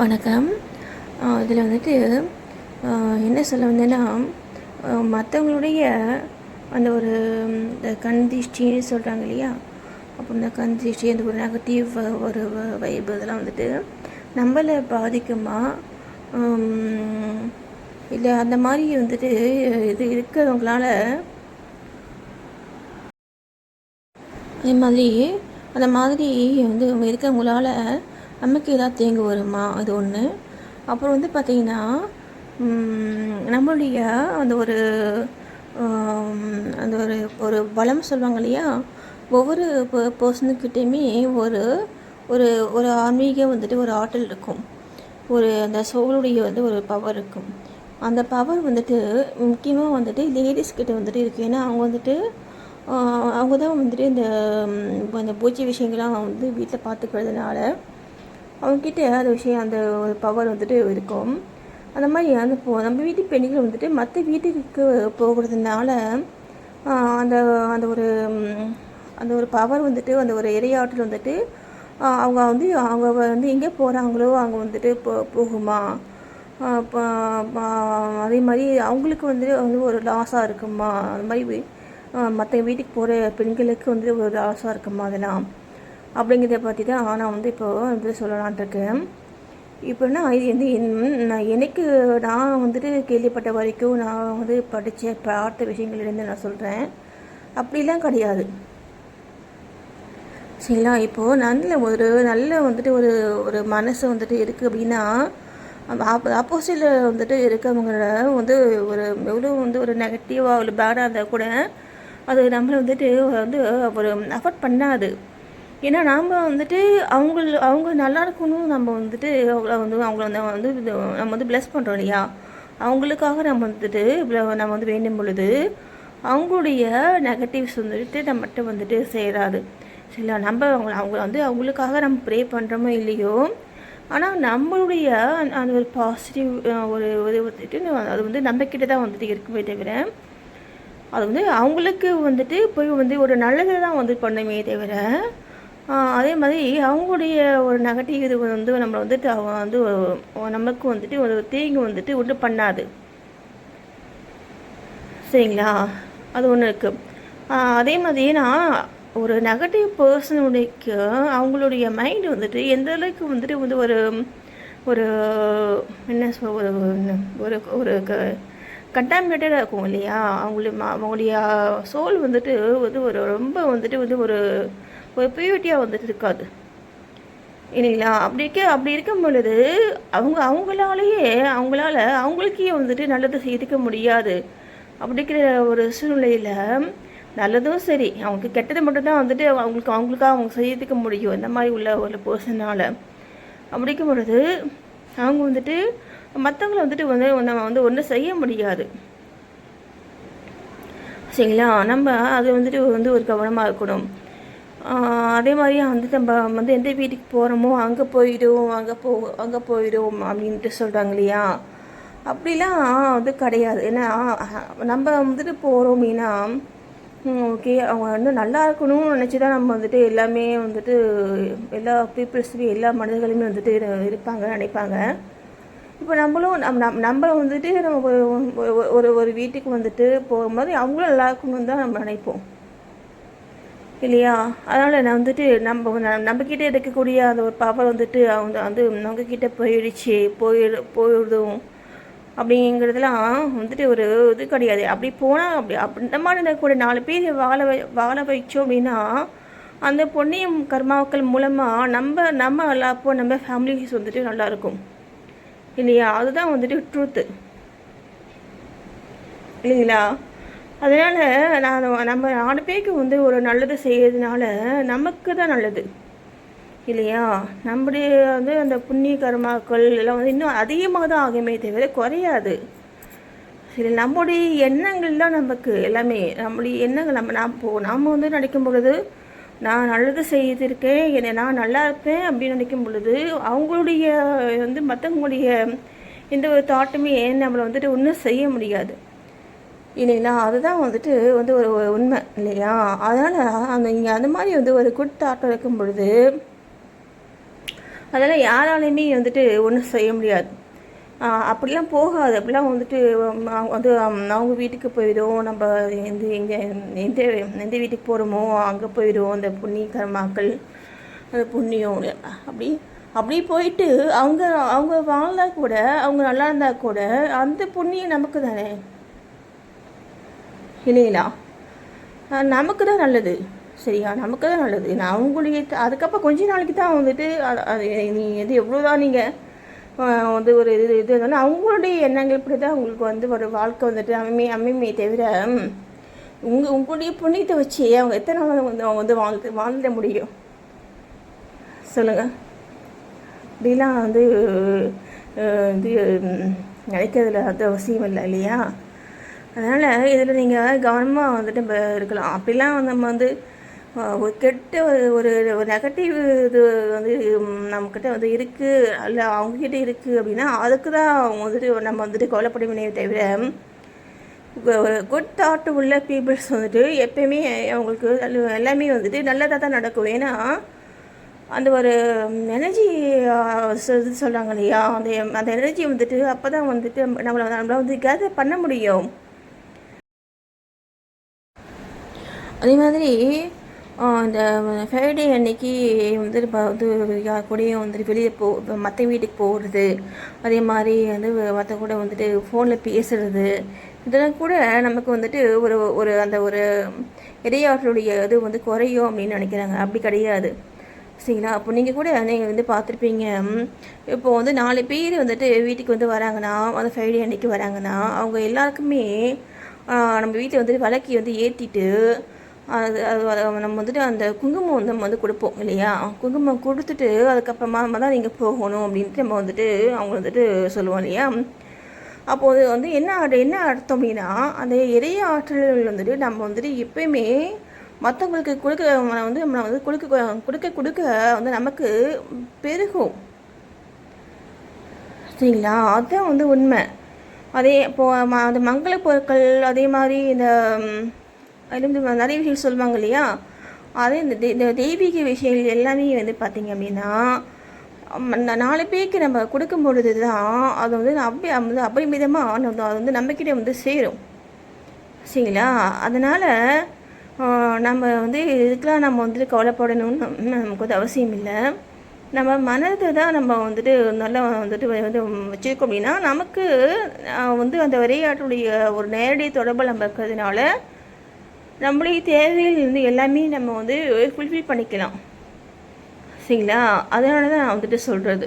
வணக்கம். இதில் வந்துட்டு என்ன சொல்ல வந்தேன்னா மற்றவங்களுடைய அந்த ஒரு இந்த கண் திஷ்டின்னு சொல்கிறாங்க இல்லையா? அப்போ இந்த கண் அந்த ஒரு நெகட்டிவ் ஒரு வைப் இதெல்லாம் வந்துட்டு நம்மளை பாதிக்குமா? இல்லை அந்த மாதிரி வந்துட்டு இது இருக்கிறவங்களால அதே மாதிரி அந்த மாதிரி வந்து அவங்க இருக்கவங்களால நமக்கு ஏதாவது தேங்கு வருமா? அது ஒன்று அப்புறம் வந்து பார்த்திங்கன்னா நம்மளுடைய அந்த ஒரு அந்த ஒரு ஒரு பலம் சொல்லுவாங்க இல்லையா? ஒவ்வொரு பர்சனுக்கிட்டேயுமே ஒரு ஒரு ஒரு ஆன்மீகம் வந்துட்டு ஒரு ஆற்றல் இருக்கும். ஒரு அந்த சோளுடைய வந்து ஒரு பவர் இருக்கும். அந்த பவர் வந்துட்டு முக்கியமாக வந்துட்டு லேடிஸ் கிட்ட வந்துட்டு இருக்குது ஏன்னா அவங்க வந்துட்டு அவங்க தான் வந்துட்டு இந்த அந்த இந்த பூஜை விஷயங்கள்லாம் வந்து வீட்டில் பார்த்துக்கிறதுனால அவங்கக்கிட்ட அந்த விஷயம் அந்த ஒரு பவர் வந்துட்டு இருக்கும். அந்த மாதிரி அந்த போ நம்ம வீட்டு பெண்கள் வந்துட்டு மற்ற வீட்டுக்கு போகிறதுனால அந்த அந்த ஒரு அந்த ஒரு பவர் வந்துட்டு அந்த ஒரு இரையாற்றல் வந்துட்டு அவங்க வந்து அவங்க வந்து எங்கே போகிறாங்களோ அங்கே வந்துட்டு போ போகுமா? அதே மாதிரி அவங்களுக்கு வந்து வந்து ஒரு லாஸாக இருக்குமா? அந்த மாதிரி மற்ற வீட்டுக்கு போகிற பெண்களுக்கு வந்து ஒரு லாஸாக இருக்குமா அதெல்லாம்? அப்படிங்கிறத பற்றி தான் நான் வந்து இப்போ வந்து சொல்லலான்ட்டு இருக்கேன் இப்போனா இது வந்து என்- நான் எனக்கு நான் வந்துட்டு கேள்விப்பட்ட வரைக்கும் நான் வந்து படித்த பார்த்த விஷயங்கள்லேருந்து நான் சொல்கிறேன் அப்படிலாம் கிடையாது. சரிங்களா? இப்போது நல்ல ஒரு நல்ல வந்துட்டு ஒரு ஒரு மனசு வந்துட்டு இருக்குது அப்படின்னா ஆப்போசிட்டில் வந்துட்டு இருக்கவங்கள வந்து ஒரு எவ்வளோ வந்து ஒரு நெகட்டிவாக ஒரு பேடாக இருந்தால் கூட அது நம்மளை வந்துட்டு வந்து ஒரு அஃபர்ட் பண்ணாது. ஏன்னா நாம் வந்துட்டு அவங்க அவங்க நல்லா இருக்கணும் நம்ம வந்துட்டு அவங்கள வந்து அவங்கள வந்து வந்து நம்ம வந்து ப்ளஸ் பண்ணுறோம் இல்லையா? அவங்களுக்காக நம்ம வந்துட்டு நம்ம வந்து வேண்டும் பொழுது அவங்களுடைய நெகட்டிவ்ஸ் வந்துட்டு நம்மகிட்ட வந்துட்டு சேராது. சரிங்களா? நம்ம அவங்க அவங்க வந்து அவங்களுக்காக நம்ம ப்ரே பண்ணுறோமோ இல்லையோ ஆனால் நம்மளுடைய அந்த- ஒரு பாசிட்டிவ் ஒரு இது வந்துட்டு அது வந்து நம்மக்கிட்ட தான் வந்துட்டு இருக்குமே தவிர அது வந்து அவங்களுக்கு வந்துட்டு போய் வந்து ஒரு நல்லதை தான் வந்து பண்ணுமே தவிர அதே மாதிரி அவங்களுடைய ஒரு நெகட்டிவ் இது வந்து நம்மளை வந்துட்டு அவங்க வந்து நமக்கு வந்துட்டு ஒரு தீங்கு வந்துட்டு ஒன்று பண்ணாது. சரிங்களா? அது ஒன்று இருக்குது அதே மாதிரி நான் ஒரு நெகட்டிவ் பர்சனுடைக்கு அவங்களுடைய மைண்டு வந்துட்டு எந்த அளவுக்கு வந்துட்டு வந்து ஒரு ஒரு என்ன சொல் ஒரு ஒரு ஒரு கண்டாமினேட்டடாக இருக்கும் இல்லையா? அவங்களுடைய அவங்களுடைய சோல் வந்துட்டு வந்து ஒரு ரொம்ப வந்துட்டு வந்து ஒரு ஒரு பியூரிட்டியாக வந்துட்டு இருக்காது. இல்லைங்களா? அப்படி இருக்க அப்படி இருக்கும் பொழுது அவங்க அவங்களாலேயே அவங்களால அவங்களுக்கே வந்துட்டு நல்லது செய்துக்க முடியாது. அப்படிங்கிற ஒரு சூழ்நிலையில் நல்லதும் சரி அவங்களுக்கு கெட்டது மட்டும்தான் வந்துட்டு அவங்களுக்கு அவங்களுக்காக அவங்க செய்துக்க முடியும். இந்த மாதிரி உள்ள ஒரு பர்சனால் அப்படிக்கும் பொழுது அவங்க வந்துட்டு மற்றவங்கள வந்துட்டு வந்து நம்ம வந்து ஒன்றும் செய்ய முடியாது. சரிங்களா? நம்ம அது வந்துட்டு வந்து ஒரு கவனமாக இருக்கணும். அதே மாதிரி வந்து நம்ம வந்து எந்த வீட்டுக்கு போகிறோமோ அங்கே போயிடும் அங்கே போ அங்கே போயிடும் அப்படின்ட்டு சொல்கிறாங்க இல்லையா? அப்படிலாம் வந்து கிடையாது. ஏன்னா நம்ம வந்துட்டு போகிறோம் அப்படின்னா ஓகே அவங்க வந்து நல்லா இருக்கணும்னு நினச்சி தான் நம்ம வந்துட்டு எல்லாமே வந்துட்டு எல்லா பீப்புள்ஸுமே எல்லா மனிதர்களுமே வந்துட்டு இரு- இருப்பாங்க நினைப்பாங்க. இப்போ நம்மளும் நம் நம் நம்ம வந்துட்டு நம்ம ஒரு ஒரு- ஒரு ஒரு வீட்டுக்கு வந்துட்டு போகும்போது அவங்களும் நல்லா இருக்கணும்னு தான் நம்ம நினைப்போம். இல்லையா? அதனால் நான் வந்துட்டு நம்ம நம்மக்கிட்ட இருக்கக்கூடிய அந்த ஒரு பவர் வந்துட்டு அவங்க வந்து நம்மக்கிட்ட போயிடுச்சு போயிடு போயிடுதும். அப்படிங்கிறதுலாம் வந்துட்டு ஒரு இது கிடையாது. அப்படி போனால் அப்படி அப்படி இந்த மாதிரி கூட நாலு பேர் வாழ வை வாழ வைச்சோம் அப்படின்னா அந்த பொன்னியம் கர்மாக்கள் மூலமாக நம்ம நம்ம எல்லாப்போ நம்ம ஃபேமிலிஸ் வந்துட்டு நல்லாயிருக்கும் இல்லையா? அதுதான் வந்துட்டு ட்ரூத்து இல்லைங்களா? அதனால் நான் நம்ம நாலு பேருக்கு வந்து ஒரு நல்லது செய்யறதுனால நமக்கு தான் நல்லது. இல்லையா? நம்முடைய வந்து அந்த புண்ணிய கர்மாக்கள் எல்லாம் வந்து இன்னும் அதிகமாக தான் ஆகுமே தவிர குறையாது. சரி நம்முடைய எண்ணங்கள் தான் நமக்கு எல்லாமே. நம்முடைய எண்ணங்கள் நம்ம நாம் போ நாம் வந்து நினைக்கும் பொழுது நான் நல்லது செய்திருக்கேன் என்னை நான் நல்லா இருப்பேன் அப்படின்னு நினைக்கும் பொழுது அவங்களுடைய வந்து மற்றவங்களுடைய எந்த ஒரு தாட்டுமே நம்மளை வந்துட்டு ஒன்றும் செய்ய முடியாது. இல்லைங்களா? அதுதான் வந்துட்டு வந்து ஒரு உண்மை இல்லையா? அதனால் அந்த இங்கே அந்த மாதிரி வந்து ஒரு குட் தாட்டம் இருக்கும் பொழுது அதெல்லாம் யாராலையுமே வந்துட்டு ஒன்றும் செய்ய முடியாது. அப்படிலாம் போகாது. அப்படிலாம் வந்துட்டு வந்து அவங்க வீட்டுக்கு போயிடும். நம்ம எந்த எங்கே எந்த எந்த வீட்டுக்கு போகிறோமோ அங்கே போயிடும். அந்த புண்ணிய கர்மாக்கள் அந்த புண்ணியம் அப்படி அப்படி போயிட்டு அவங்க அவங்க வாழ்ந்தால் கூட அவங்க நல்லா இருந்தால் கூட அந்த புண்ணியம் நமக்கு தானே? இல்லைங்களா நமக்கு தான் நல்லது. சரியா? நமக்கு தான் நல்லது. நான் அவங்களுடைய அதுக்கப்புறம் கொஞ்ச நாளைக்கு தான் வந்துட்டு அது- நீ எது எவ்வளோதான் நீங்கள் வந்து ஒரு இது இது இருந்தாலும் அவங்களுடைய எண்ணங்கள் இப்படி தான் உங்களுக்கு வந்து ஒரு வாழ்க்கை வந்துட்டு அமைமே அமைமே தவிர உங்கள் உங்களுடைய புண்ணியத்தை வச்சு அவங்க எத்தனை நாள் வந்து அவங்க வந்து வாழ்ந்து வாழ்ந்த முடியும்? சொல்லுங்கள் இப்படிலாம் வந்து இது நினைக்கிறதுல அது அவசியம் இல்லை இல்லையா? அதனால் இதில் நீங்கள் கவனமாக வந்துட்டு இருக்கலாம். அப்படிலாம் நம்ம வந்து ஒரு கெட்ட ஒரு ஒரு நெகட்டிவ் இது வந்து நம்மக்கிட்ட வந்து இருக்குது இல்லை அவங்கக்கிட்ட இருக்குது அப்படின்னா அதுக்கு தான் அவங்க வந்துட்டு நம்ம வந்துட்டு கவலைப்படுமே தவிர ஒரு குட் தாட் உள்ள பீப்புள்ஸ் வந்துட்டு எப்பயுமே அவங்களுக்கு எல்லாமே வந்துட்டு நல்லதாக தான் நடக்கும். ஏன்னா அந்த ஒரு எனர்ஜி இது சொல்கிறாங்க இல்லையா? அந்த அந்த எனர்ஜி வந்துட்டு அப்போ தான் வந்துட்டு நம்மளை நம்மளை வந்து கேதர் பண்ண முடியும். அதே மாதிரி இந்த ஃப்ரைடே அன்னைக்கு வந்து இப்போ வந்து யார் கூடயும் வந்துட்டு வெளியே போ மற்ற வீட்டுக்கு போகிறது அதே மாதிரி வந்து மற்ற கூட வந்துட்டு ஃபோனில் பேசுறது இதெல்லாம் கூட நமக்கு வந்துட்டு ஒரு ஒரு அந்த ஒரு இடையாற்றலுடைய இது வந்து குறையும் அப்படின்னு நினைக்கிறாங்க. அப்படி கிடையாது. சரிங்களா? அப்போ நீங்கள் கூட நீங்கள் வந்து பார்த்துருப்பீங்க. இப்போது இப்போ வந்து நாலு பேர் வந்துட்டு வீட்டுக்கு வந்து வராங்கன்னா அந்த ஃப்ரைடே அன்னைக்கு வராங்கன்னா அவங்க எல்லாருக்குமே நம்ம வீட்டை வந்துட்டு விளக்கி வந்து ஏற்றிட்டு அது அது நம்ம வந்துட்டு அந்த குங்குமம் வந்து நம்ம வந்து கொடுப்போம் இல்லையா? குங்குமம் கொடுத்துட்டு அதுக்கப்புறமா நம்ம தான் நீங்கள் போகணும் அப்படின்ட்டு நம்ம வந்துட்டு அவங்க வந்துட்டு சொல்லுவோம் இல்லையா? அப்போது வந்து என்ன என்ன அர்த்தம் அப்படின்னா அந்த இறைய ஆற்றல்கள் வந்துட்டு நம்ம வந்துட்டு எப்பயுமே மற்றவங்களுக்கு கொடுக்க வந்து நம்ம வந்து கொடுக்க கொடுக்க கொடுக்க வந்து நமக்கு பெருகும். சரிங்களா? அதுதான் வந்து உண்மை. அதே இப்போது ம- அந்த மங்கள பொருட்கள் அதே மாதிரி இந்த ம், நிறைய விஷயம் சொல்லுவாங்க இல்லையா? அதே இந்த தெ- தெய்வீக விஷயங்கள் எல்லாமே வந்து பார்த்தீங்க அப்படின்னா நாலு பேருக்கு நம்ம கொடுக்கும் பொழுது தான் அது வந்து அப்படியே வந்து அபரிமிதமாக அது வந்து நம்மக்கிட்டே வந்து சேரும். சரிங்களா? அதனால் நம்ம வந்து இதுக்கெலாம் நம்ம வந்துட்டு கவலைப்படணும்னு நமக்கு வந்து அவசியம் இல்லை. நம்ம மனதை தான் நம்ம வந்துட்டு நல்லா வந்துட்டு வந்து வச்சுருக்கோம் அப்படின்னா நமக்கு வந்து அந்த விளையாட்டுடைய ஒரு நேரடி தொடர்பு நம்ம இருக்கிறதுனால நம்மளுடைய தேவைகள் வந்து எல்லாமே நம்ம வந்து ஃபுல்ஃபில் பண்ணிக்கலாம். சரிங்களா? அதனால தான் நான் வந்துட்டு சொல்கிறது